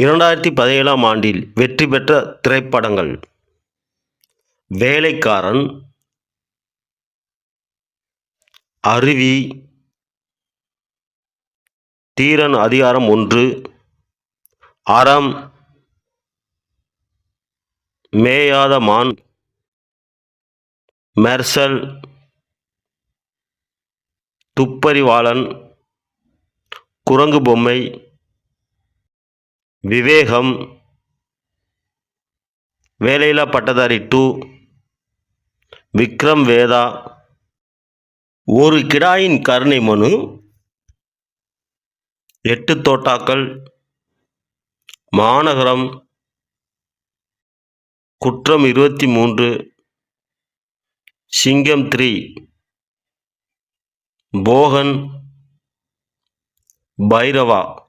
இரண்டாயிரத்தி பதினேழாம் ஆண்டில் வெற்றி பெற்ற திரைப்படங்கள். வேலைக்காரன் அருவி தீரன் அதிகாரம் ஒன்று அறம் மேயாத மான் மெர்சல் துப்பறிவாளன் குரங்கு பொம்மை விவேகம். வேலையில்லா பட்டதாரி டூ. விக்ரம் வேதா. ஒரு கிடாயின் கருணை மனு. எட்டு தோட்டாக்கள். மாநகரம். குற்றம் இருபத்தி மூன்று. சிங்கம் த்ரீ. போகன். பைரவா.